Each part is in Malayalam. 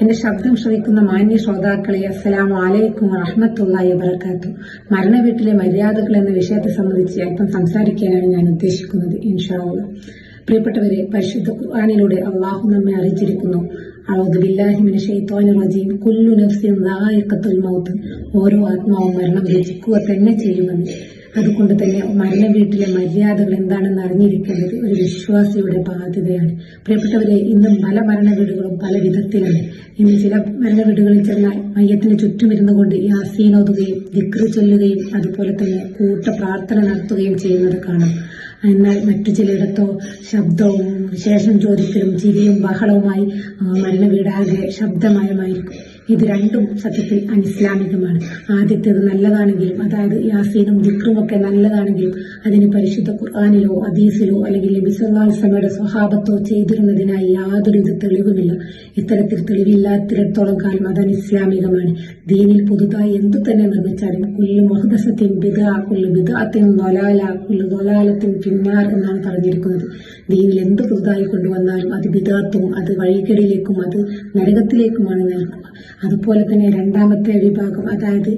എന്റെ ശബ്ദം ശ്രവിക്കുന്ന മാന്യ ശ്രോതാക്കളെ അസ്സലാം അലൈക്കും റഹ്മത്തുള്ളായി വബറകാത്തു. മരണ വീട്ടിലെ മര്യാദകൾ എന്ന വിഷയത്തെ സംബന്ധിച്ച് അല്പം സംസാരിക്കാനാണ് ഞാൻ ഉദ്ദേശിക്കുന്നത് ഇൻഷാള്ള പ്രിയപ്പെട്ടവരെ പരിശുദ്ധ ഖുർആാനിലൂടെ അള്ളാഹു നമ്മെ അറിയിച്ചിരിക്കുന്നു. കുല്ലു നഫ്സിൻ മൗത്ത്. ഓരോ ആത്മാവും മരണം രചിക്കുക തന്നെ ചെയ്യുമെന്ന്. അതുകൊണ്ട് തന്നെ മരണ വീട്ടിലെ മര്യാദകൾ എന്താണെന്ന് അറിഞ്ഞിരിക്കേണ്ടത് ഒരു വിശ്വാസിയുടെ ബാധ്യതയാണ്. പ്രിയപ്പെട്ടവരെ ഇന്നും പല മരണ വീടുകളും പല വിധത്തിലാണ് ഇന്ന് ചില മരണ വീടുകളിൽ ചെന്നാൽ മയ്യത്തിന് ചുറ്റുമിരുന്നു കൊണ്ട് യാസീൻ ഓതുകയും ചൊല്ലുകയും അതുപോലെ തന്നെ കൂട്ട പ്രാർത്ഥന നടത്തുകയും ചെയ്യുന്നത് കാണാം. എന്നാൽ മറ്റു ചിലയിടത്തോ ശബ്ദവും ശേഷം ചോദിക്കലും ചിരിയും ബഹളവുമായി മരണ വീടാകെ ശബ്ദമയമായിരിക്കും. ഇത് രണ്ടും സത്യത്തിൽ അനിസ്ലാമികമാണ്. ആദ്യത്തേത് നല്ലതാണെങ്കിലും അതായത് യാസീനും ദിക്റും ഒക്കെ നല്ലതാണെങ്കിലും അതിന് പരിശുദ്ധ ഖുർആാനിലോ അദീസിലോ അല്ലെങ്കിൽ നബിസ്വല്ലാസ്ലമയുടെ സ്വഭാവത്തോ ചെയ്തിരുന്നതിനായി യാതൊരു തെളിവുമില്ല. ഇത്തരത്തിൽ തെളിവില്ലാത്തിടത്തോളം കാലം അത് അനിസ്ലാമികമാണ്. ദീനിൽ പുതുതായി എന്തു തന്നെ നിർമ്മിച്ചാലും കുല്ലു മഹദസത്തിൻ ബിദ കുല്ലു ബിദാത്തിൻ ദൊലാല കുല്ലു ദൊലാലത്തിൻ പിന്നാർ എന്നാണ് പറഞ്ഞിരിക്കുന്നത്. ദീനിൽ എന്ത് പുതുതായി കൊണ്ടുവന്നാലും അത് ബിദാത്തും അത് വഴികേടിലേക്കും അത് നരകത്തിലേക്കുമാണ് നൽകുക അതുപോലെ തന്നെ രണ്ടാമത്തെ വിഭാഗം അതായത്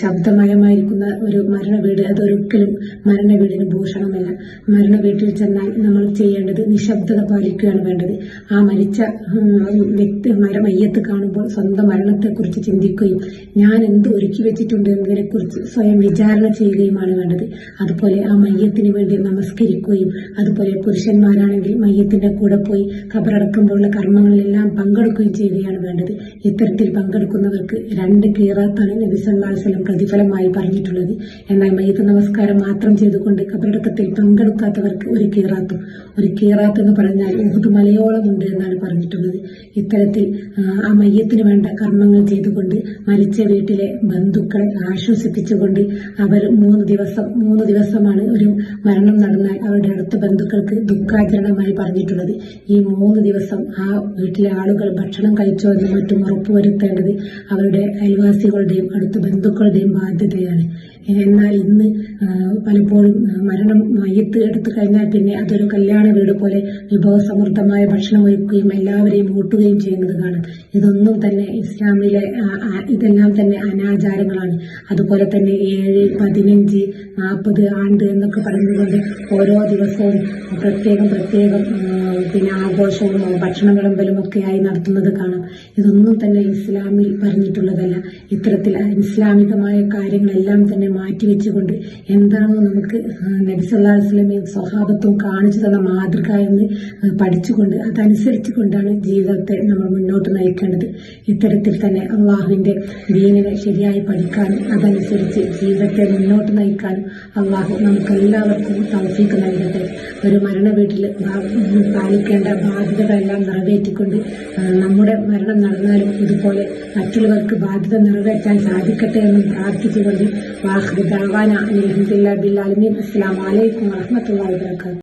ശബ്ദമയമായിരിക്കുന്ന ഒരു മരണവീട് അതൊരിക്കലും മരണ വീടിന് ഭൂഷണമല്ല. മരണ വീട്ടിൽ ചെന്നാൽ നമ്മൾ ചെയ്യേണ്ടത് നിശബ്ദത പാലിക്കുകയാണ് വേണ്ടത്. ആ മരിച്ച വ്യക്തി മരമയ്യത്ത് കാണുമ്പോൾ സ്വന്തം മരണത്തെക്കുറിച്ച് ചിന്തിക്കുകയും ഞാൻ എന്ത് ഒരുക്കി വെച്ചിട്ടുണ്ട് എന്നതിനെക്കുറിച്ച് സ്വയം വിചാരണ ചെയ്യുകയുമാണ് വേണ്ടത്. അതുപോലെ ആ മയ്യത്തിന് വേണ്ടി നമസ്കരിക്കുകയും അതുപോലെ പുരുഷന്മാരാണെങ്കിൽ മയ്യത്തിന്റെ കൂടെ പോയി ഖബറടക്കുമ്പോഴുള്ള കർമ്മങ്ങളിലെല്ലാം പങ്കെടുക്കുകയും ചെയ്യുകയാണ് വേണ്ടത്. ഇത്തരത്തിൽ പങ്കെടുക്കുന്നവർക്ക് രണ്ട് കീറാത്താണ് നബി പ്രതിഫലമായി പറഞ്ഞിട്ടുള്ളത്. എന്നാൽ മയ്യത്ത് നമസ്കാരം മാത്രം ചെയ്തുകൊണ്ട് കബറടക്കത്തിൽ പങ്കെടുക്കാത്തവർക്ക് ഒരു കീറാത്തും. ഒരു കീറാത്ത് എന്ന് പറഞ്ഞാൽ ഉഹുദ് മലയോളം ഉണ്ട് എന്നാണ് പറഞ്ഞിട്ടുള്ളത്. ഇത്തരത്തിൽ ആ, മയത്തിന് വേണ്ട കർമ്മങ്ങൾ ചെയ്തുകൊണ്ട് മരിച്ച വീട്ടിലെ ബന്ധുക്കളെ ആശ്വസിപ്പിച്ചുകൊണ്ട് അവർ മൂന്ന് ദിവസം മൂന്ന് ദിവസമാണ് ഒരു മരണം നടന്നാൽ അവരുടെ അടുത്ത ബന്ധുക്കൾക്ക് ദുഃഖാചരണമായി പറഞ്ഞിട്ടുള്ളത്. ഈ മൂന്ന് ദിവസം ആ വീട്ടിലെ ആളുകൾ ഭക്ഷണം കഴിച്ചോ എന്ന് മറ്റും ഉറപ്പുവരുത്തേണ്ടത് അവരുടെ അയൽവാസികളുടെയും അടുത്ത ബന്ധുക്കളുടെയും ബാധ്യതയാണ്. എന്നാൽ ഇന്ന് പലപ്പോഴും മരണം മയ്യത്ത് എടുത്തു കഴിഞ്ഞാൽ പിന്നെ അതൊരു കല്യാണ വീട് പോലെ വിഭവസമൃദ്ധമായ ഭക്ഷണം ഒരുക്കുകയും എല്ലാവരെയും ഊട്ടുകയും ചെയ്യുന്നത് കാണാം. ഇതൊന്നും തന്നെ ഇസ്ലാമിലെ ഇതെല്ലാം തന്നെ അനാചാരങ്ങളാണ്. അതുപോലെ തന്നെ ഏഴ് പതിനഞ്ച് നാൽപ്പത് ആണ്ട് എന്നൊക്കെ പറഞ്ഞുകൊണ്ട് ഓരോ ദിവസവും പ്രത്യേകം പ്രത്യേകം പിന്നെ ആഘോഷങ്ങളും ഭക്ഷണങ്ങളും ആയി നടത്തുന്നത് കാണാം. ഇതൊന്നും തന്നെ ഇസ്ലാമിൽ പറഞ്ഞിട്ടുള്ളതല്ല. ഇത്തരത്തിൽ ഇസ്ലാമികമായ കാര്യങ്ങളെല്ലാം തന്നെ മാറ്റിവെച്ചുകൊണ്ട് എന്താണോ നമുക്ക് നബിസല്ലാസ്ലമയും സ്വഹാബത്തും കാണിച്ചു തന്ന മാതൃക എന്ന് പഠിച്ചുകൊണ്ട് അതനുസരിച്ച് കൊണ്ടാണ് ജീവിതത്തെ നമ്മൾ മുന്നോട്ട് നയിക്കേണ്ടത്. ഇത്തരത്തിൽ തന്നെ അള്ളാഹുവിന്റെ ദീനിനെ ശരിയായി പഠിക്കാനും അതനുസരിച്ച് ജീവിതത്തെ മുന്നോട്ട് നയിക്കാനും അള്ളാഹു നമുക്കെല്ലാവർക്കും തൗഫീക്ക് നൽകട്ടെ. ഒരു മരണ വീട്ടിൽ പാലിക്കേണ്ട ബാധ്യതകളെല്ലാം നിറവേറ്റിക്കൊണ്ട് നമ്മുടെ മരണം നടന്നാലും ഇതുപോലെ മറ്റുള്ളവർക്ക് ബാധ്യത നിറവേറ്റാൻ സാധിക്കട്ടെ എന്നും പ്രാർത്ഥിച്ചുകൊണ്ട് വാഹൃദാവാന അലഹദില്ല ബില്ലാലിമീൻ അസ്സാം വലൈക്കും വാഹമത്തല്ലാ വാബർക്കാത്തു